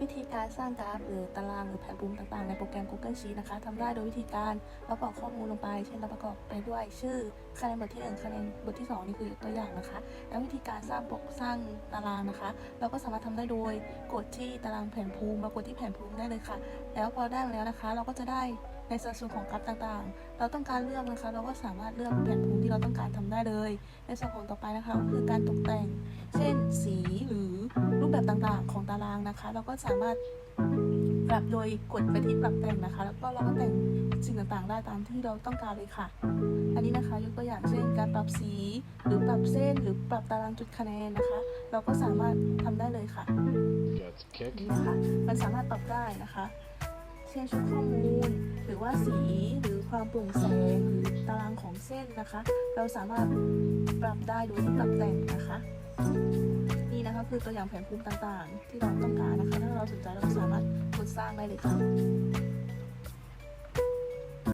วิธีการสร้างกราฟหรือตารางหรือแผนภูมิต่างๆ ในโปรแกรม Google Sheet นะคะทำได้โดยวิธีการเรากรอกข้อมูลลงไป เช่นเราประกอบไปด้วยชื่อคะแนนบทที่1คะแนนบทที่ 2 นี่คือตัวอย่างนะคะ แล้ววิธีการสร้างปกสร้างตารางนะคะ เราก็สามารถทำได้โดยกดที่ตารางแผนภูมิมากดที่แผนภูมิได้เลยค่ะ แล้วพอได้แล้วนะคะ เราก็จะได้ในสัดส่วนของกราฟต่างๆ เราต้องการเลือกนะคะ เราก็สามารถเลือกแผนภูมิที่เราต้องการทำได้เลย ในส่วนของต่อไปนะคะก็คือการตกแต่ง แบบต่างๆของตารางนะคะ เราก็สามารถปรับโดยกดไปที่ปรับแต่งนะคะ แล้วก็เราก็แต่งสิ่งต่างๆ ได้ตามที่เราต้องการเลยค่ะ อันนี้นะคะยกตัวอย่างเช่น การปรับสีหรือปรับเส้นหรือปรับตารางจุดคะแนนนะคะ เราก็สามารถทำได้เลยค่ะ Got kick. นี่นะคะมันสามารถปรับได้นะคะ เช่นชุดข้อมูล หรือว่าสีหรือความโปร่งแสงหรือตารางของเส้นนะคะ เราสามารถปรับได้โดยที่ปรับแต่งนะคะนี่นะ คือตัวอย่างแผนภูมิต่างๆ ที่เราต้องการนะคะ ถ้าเราสนใจเราก็สามารถกดสร้างได้เลยค่ะ